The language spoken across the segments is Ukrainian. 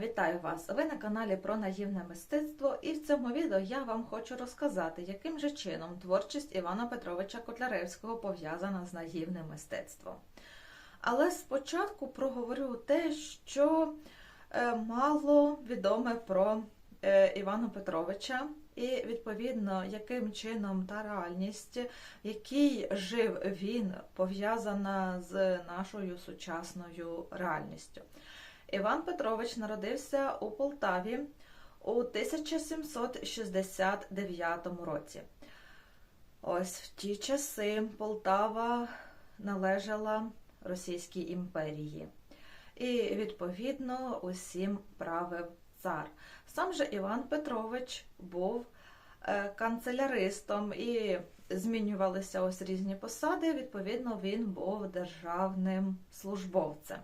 Вітаю вас! Ви на каналі про наївне мистецтво, і в цьому відео я вам хочу розказати, яким же чином творчість Івана Петровича Котляревського пов'язана з наївним мистецтвом. Але спочатку проговорю те, що е, мало відоме про е, Івана Петровича, і відповідно, яким чином та реальність, в якій жив він, пов'язана з нашою сучасною реальністю. Іван Петрович народився у Полтаві у 1769 році. Ось в ті часи Полтава належала Російській імперії. І, відповідно, усім правив цар. Сам же Іван Петрович був е, канцеляристом і змінювалися ось різні посади. Відповідно, він був державним службовцем.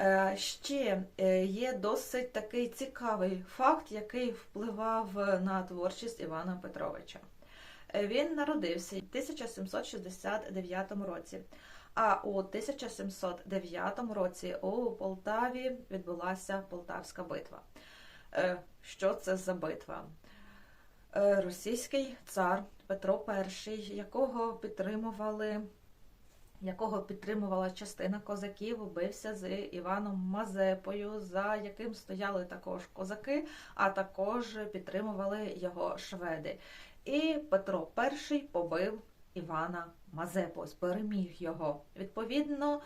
Е, Ще е, є досить такий цікавий факт, який впливав на творчість Івана Петровича. Е, Він народився в 1769 році, а у 1709 році у Полтаві відбулася Полтавська битва. Е, Що це за битва? Е, Російський цар Петро І, якого підтримували якого підтримувала частина козаків, бився з Іваном Мазепою, за яким стояли також козаки, а також підтримували його шведи. І Петро І побив Івана Мазепу, переміг його. Відповідно,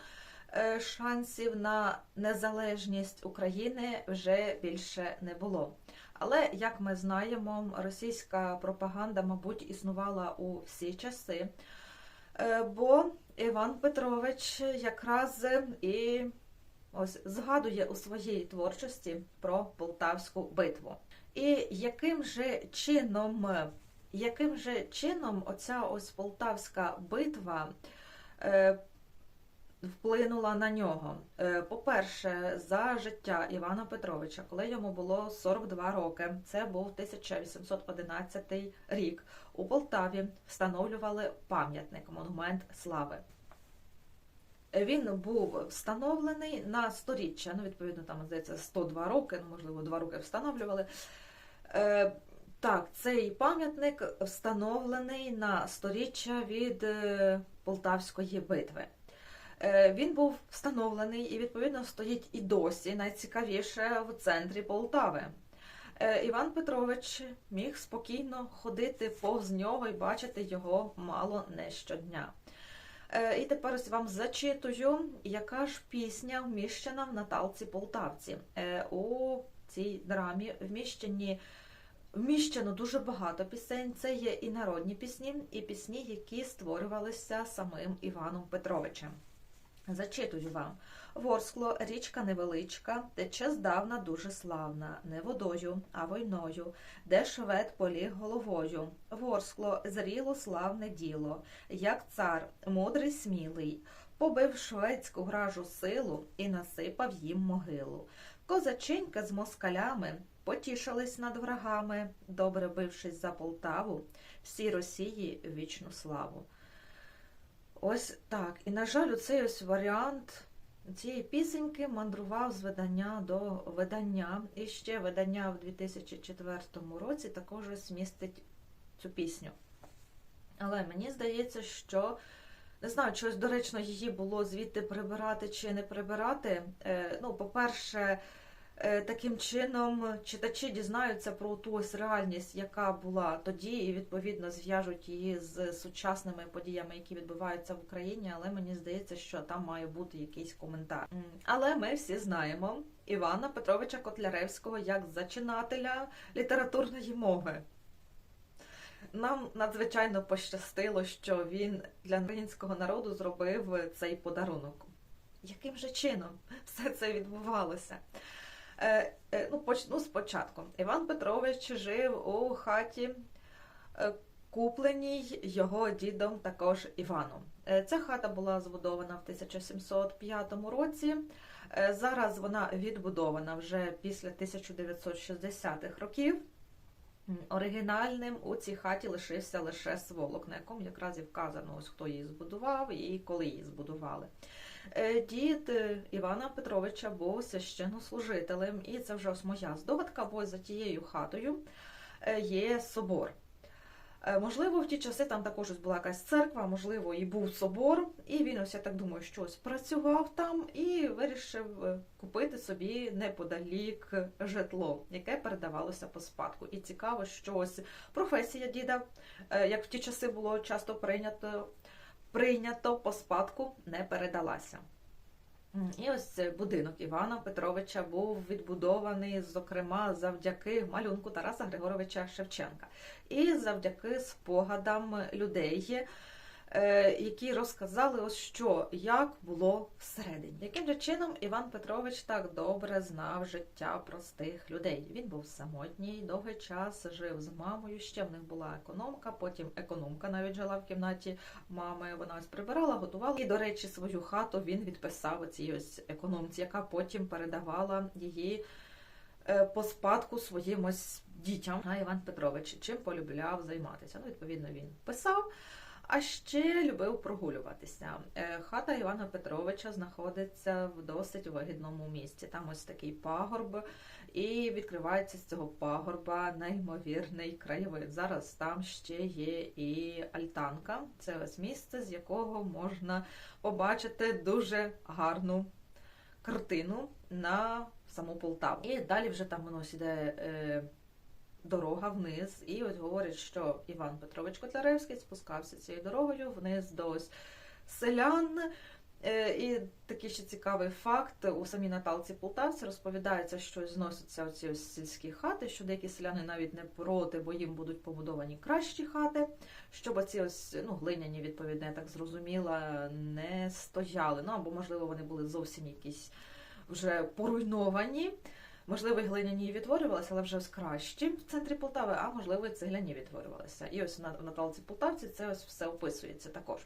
е, шансів на незалежність України вже більше не було. Але, як ми знаємо, російська пропаганда, мабуть, існувала у всі часи. Е, Бо Іван Петрович якраз і ось згадує у своїй творчості про Полтавську битву. І яким же чином, яким же чином оця ось Полтавська битва е, вплинула на нього? Е, По-перше, за життя Івана Петровича, коли йому було 42 роки, це був 1811 рік. У Полтаві встановлювали пам'ятник монумент слави. Він був встановлений на сторіччя, ну, відповідно, там, здається, 102 роки, ну, можливо, 2 роки встановлювали. Е, так, цей пам'ятник встановлений на сторіччя від е, Полтавської битви. Е, він був встановлений і, відповідно, стоїть і досі найцікавіше в центрі Полтави. Е, Іван Петрович міг спокійно ходити повз нього і бачити його мало не щодня. Е, І тепер ось вам зачитую, яка ж пісня вміщена в Наталці Полтавці. У цій драмі вміщені, вміщено дуже багато пісень. Це є і народні пісні, і пісні, які створювалися самим Іваном Петровичем. Зачитую вам. Ворскло, річка невеличка, тече здавна дуже славна, не водою, а войною, де швед поліг головою. Ворскло, зріло славне діло, як цар, мудрий смілий, побив шведську гражу силу і насипав їм могилу. Козаченька з москалями потішились над врагами, добре бившись за Полтаву, всій Росії вічну славу. Ось так. І, на жаль, оцей ось варіант цієї пісеньки мандрував з видання до видання. І ще видання в 2004 році також ось містить цю пісню. Але мені здається, що не знаю, чогось доречно її було звідти прибирати чи не прибирати. Е, Ну, по-перше, Таким чином читачі дізнаються про ту ось реальність, яка була тоді, і відповідно зв'яжуть її з сучасними подіями, які відбуваються в Україні. Але мені здається, що там має бути якийсь коментар. Але ми всі знаємо Івана Петровича Котляревського як зачинателя літературної мови. Нам надзвичайно пощастило, що він для українського народу зробив цей подарунок. Яким же чином все це відбувалося? Е, е, ну, почну спочатку. Іван Петрович жив у хаті, е, купленій його дідом також Іваном. Ця хата була збудована в 1705 році. Зараз вона відбудована вже після 1960-х років. Оригінальним у цій хаті лишився лише сволок, на якому якраз і вказано, ось хто її збудував і коли її збудували. Е, Дід е, Івана Петровича був священнослужителем, і це вже ось моя здогадка, бо за тією хатою е, є собор. Можливо, в ті часи там також ось була якась церква, можливо, і був собор, і він ось я так думаю, щось працював там і вирішив купити собі неподалік житло, яке передавалося по спадку. І цікаво, що ось професія діда, як в ті часи було часто прийнято, прийнято по спадку, не передалася. І ось будинок Івана Петровича був відбудований, зокрема, завдяки малюнку Тараса Григоровича Шевченка і завдяки спогадам людей, які розказали, ось що як було всередині. Яким же чином Іван Петрович так добре знав життя простих людей? Він був самотній, довгий час жив з мамою. Ще в них була економка, потім економка навіть жила в кімнаті мами. Вона ось прибирала, готувала. І, до речі, свою хату він відписав цій ось економці, яка потім передавала її е, по спадку своїм ось дітям. А Іван Петрович чим полюбляв займатися? Ну, відповідно, він писав. А ще любив прогулюватися. Е, Хата Івана Петровича знаходиться в досить вигідному місці. Там ось такий пагорб, і відкривається з цього пагорба неймовірний краєвид. Зараз там ще є і альтанка. Це ось місце, з якого можна побачити дуже гарну картину на саму Полтаву. І далі вже там воно. Е, дорога вниз, і ось говорять, що Іван Петрович Котляревський спускався цією дорогою вниз до ось селян. Е, І такий ще цікавий факт у самій Наталці Полтавці розповідається, що зносяться оці ось сільські хати, що деякі селяни навіть не проти, бо їм будуть побудовані кращі хати, щоб оці ось ну, глиняні, відповідно, я так зрозуміла, не стояли. Ну або, можливо, вони були зовсім якісь вже поруйновані. Можливо, і глиняні відтворювалися, але вже ось кращі в центрі Полтави, а можливо, і цегляні відтворювалися. І ось в Наталці Полтавці це ось все описується також.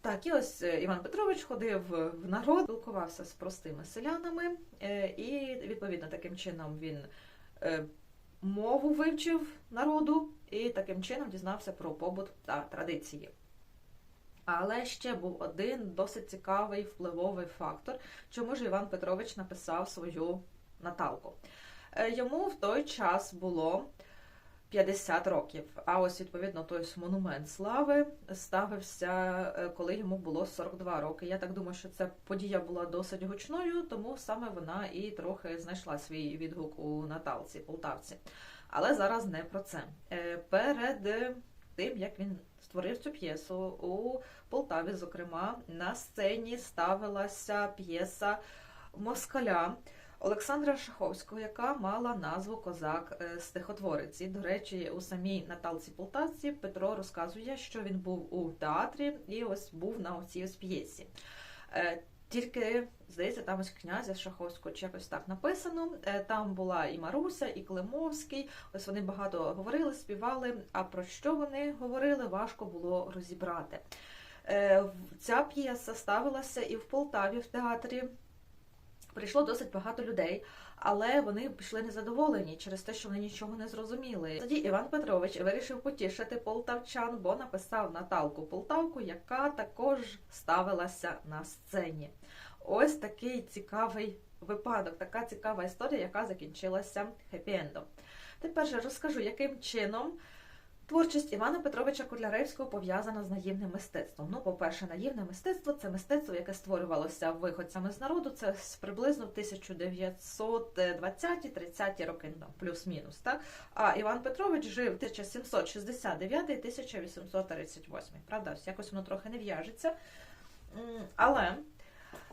Так, і ось е, Іван Петрович ходив в народ, спілкувався з простими селянами, е, і відповідно таким чином він е, мову вивчив народу і таким чином дізнався про побут та традиції. Але ще був один досить цікавий впливовий фактор, чому ж Іван Петрович написав свою Наталку. Е, Йому в той час було 50 років. А ось відповідно той монумент слави ставився, е, коли йому було 42 роки. Я так думаю, що ця подія була досить гучною, тому саме вона і трохи знайшла свій відгук у Наталці, Полтавці. Але зараз не про це. Е, Перед тим, як він створив цю п'єсу у Полтаві, зокрема, на сцені ставилася п'єса Москаля. Олександра Шаховського, яка мала назву Козак е, стихотворець. І, до речі, у самій Наталці Полтавці Петро розказує, що він був у театрі і ось був на цій п'єсі. Е, Тільки, здається, там ось князя Шаховського чи якось так написано. Е, Там була і Маруся, і Климовський. Ось вони багато говорили, співали. А про що вони говорили, важко було розібрати. Ця п'єса ставилася і в Полтаві в театрі. Прийшло досить багато людей, але вони пішли незадоволені через те, що вони нічого не зрозуміли. Тоді Іван Петрович вирішив потішити полтавчан, бо написав Наталку Полтавку, яка також ставилася на сцені. Ось такий цікавий випадок, така цікава історія, яка закінчилася хеппі-ендом. Тепер же розкажу, яким чином. Творчість Івана Петровича Котляревського пов'язана з наївним мистецтвом. Ну, по-перше, наївне мистецтво це мистецтво, яке створювалося виходцями з народу. Це приблизно в 1920-30 роки, ну, плюс-мінус. А Іван Петрович жив 1769-1838. Правда, якось воно трохи не в'яжеться. Але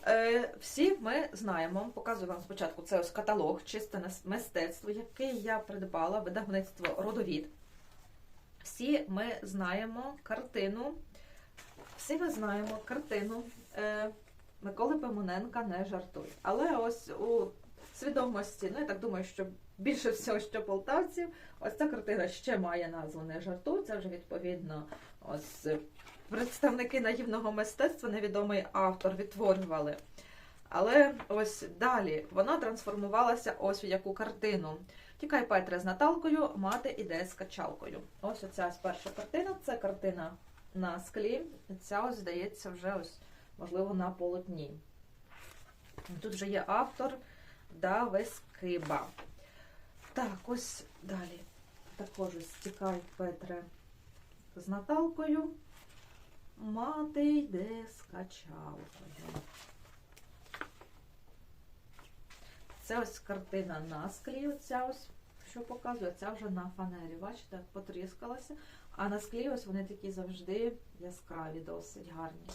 е, всі ми знаємо, показую вам спочатку це ось каталог, чисте мистецтво, який я придбала, видавництво Родовід. Всі ми знаємо картину. Всі ми знаємо картину е, Миколи Пимоненка не жартуй. Але ось у свідомості, ну я так думаю, що більше всього, що полтавців, ось ця картина ще має назву Не жартуй. Це вже відповідно ось представники наївного мистецтва, невідомий автор відтворювали. Але ось далі вона трансформувалася ось у яку картину. Тікай Петре з Наталкою, мати іде з качалкою. Ось оця перша картина. Це картина на склі. Ця ось, здається, вже ось можливо, на полотні. Тут вже є автор Давескиба. Так, ось далі. Також ось тікай Петре з Наталкою. Мати йде з качалкою. Це ось картина на склі, оця ось, що показує, ця вже на фанері. Бачите, потріскалася. А на склі ось вони такі завжди яскраві, досить гарні.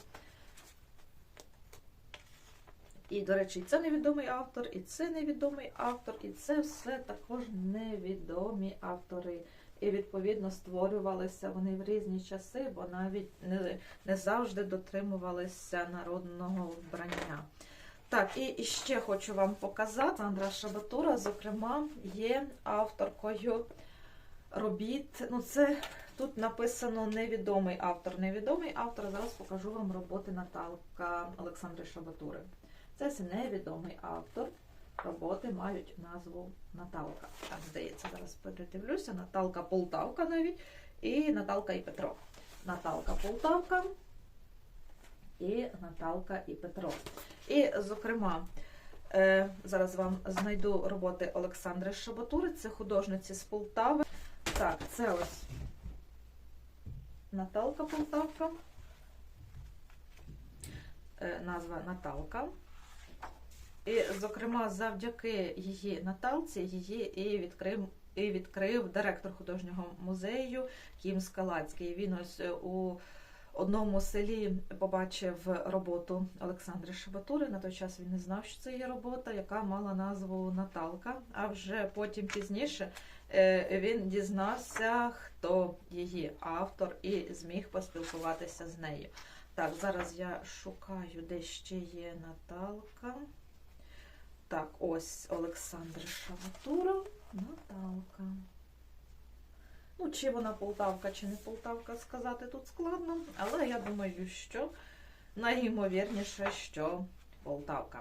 І, до речі, і це невідомий автор, і це невідомий автор, і це все також невідомі автори. І, відповідно, створювалися вони в різні часи, бо навіть не, не завжди дотримувалися народного вбрання. Так, і, ще хочу вам показати, Андра Шабатура, зокрема, є авторкою робіт. Ну, це тут написано невідомий автор. Невідомий автор. Зараз покажу вам роботи Наталка Олександри Шабатури. Це невідомий автор. Роботи мають назву Наталка. Так, здається, зараз передивлюся. Наталка Полтавка навіть. І Наталка і Петро. Наталка Полтавка і Наталка і Петро. І, зокрема, е, зараз вам знайду роботи Олександри Шабатури, це художниці з Полтави. Так, це ось Наталка Полтавка. Е, Назва Наталка. І, зокрема, завдяки її Наталці її і відкрив, і відкрив директор художнього музею Кім Скалацький. Він ось е, у одному селі побачив роботу Олександри Шабатури. На той час він не знав, що це є робота, яка мала назву Наталка. А вже потім пізніше е, він дізнався, хто її автор, і зміг поспілкуватися з нею. Так, зараз я шукаю, де ще є Наталка. Так, ось Олександр Шабатура, Наталка. Ну, чи вона Полтавка, чи не Полтавка, сказати тут складно, але я думаю, що найімовірніше, що Полтавка.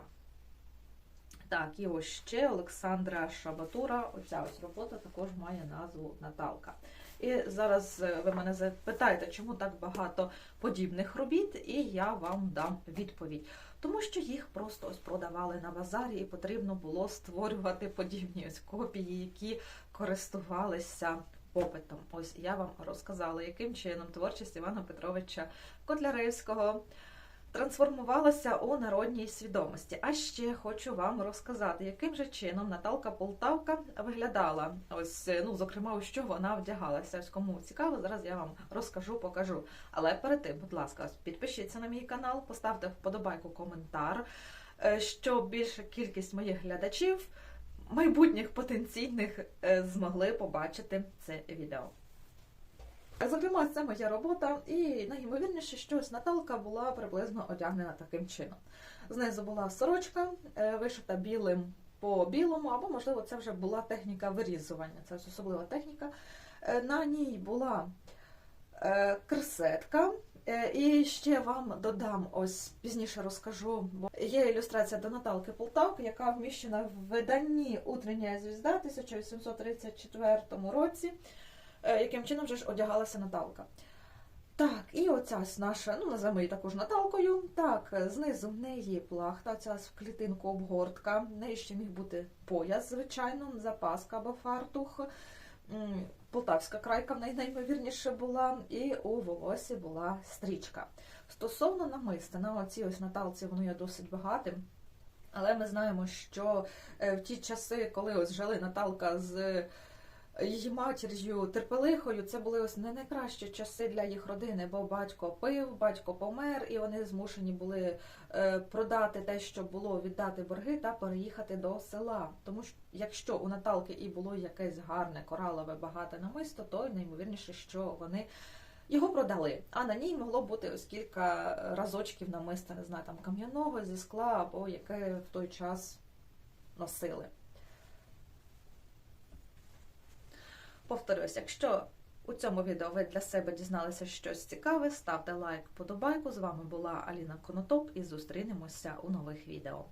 Так, і ось ще Олександра Шабатура. Оця ось робота також має назву Наталка. І зараз е, ви мене запитаєте, чому так багато подібних робіт, і я вам дам відповідь. Тому що їх просто ось продавали на базарі, і потрібно було створювати подібні ось копії, які користувалися попитом. Ось я вам розказала, яким чином творчість Івана Петровича Котляревського трансформувалася у народній свідомості. А ще хочу вам розказати, яким же чином Наталка Полтавка виглядала. Ось, ну, зокрема, у що вона вдягалася. Ось кому цікаво, зараз я вам розкажу, покажу. Але перед тим, будь ласка, підпишіться на мій канал, поставте вподобайку коментар, е, щоб більша кількість моїх глядачів. Майбутніх потенційних е, змогли побачити це відео. Зокрема, це моя робота, і найімовірніше, що Наталка була приблизно одягнена таким чином. Знизу була сорочка, е, вишита білим по білому, або, можливо, це вже була техніка вирізування. Це особлива техніка. Е, На ній була кресетка. Е, І ще вам додам, ось пізніше розкажу, бо є ілюстрація до Наталки Полтавки, яка вміщена в виданні Утрення звізда 1834 році, е, яким чином вже ж одягалася Наталка. Так, і оця наша, ну називаємо її також Наталкою. Так, знизу в неї плахта, ця в клітинку обгортка. В неї ще міг бути пояс, звичайно, запаска або фартух. Полтавська крайка в неї наймовірніше була, і у волосі була стрічка. Стосовно намисти, на оці ось Наталці воно є досить багатим. Але ми знаємо, що е, в ті часи, коли ось жили Наталка з її матір'ю Терпелихою, це були ось не найкращі часи для їх родини, бо батько пив, батько помер, і вони змушені були е, продати те, що було, віддати борги та переїхати до села. Тому що якщо у Наталки і було якесь гарне коралове багате намисто, то наймовірніше, що вони. Його продали, а на ній могло бути ось кілька разочків намиста, не знаю, там кам'яного зі скла або яке в той час носили. Повторюсь, якщо у цьому відео ви для себе дізналися щось цікаве, ставте лайк, подобайку. З вами була Аліна Конотоп і зустрінемося у нових відео.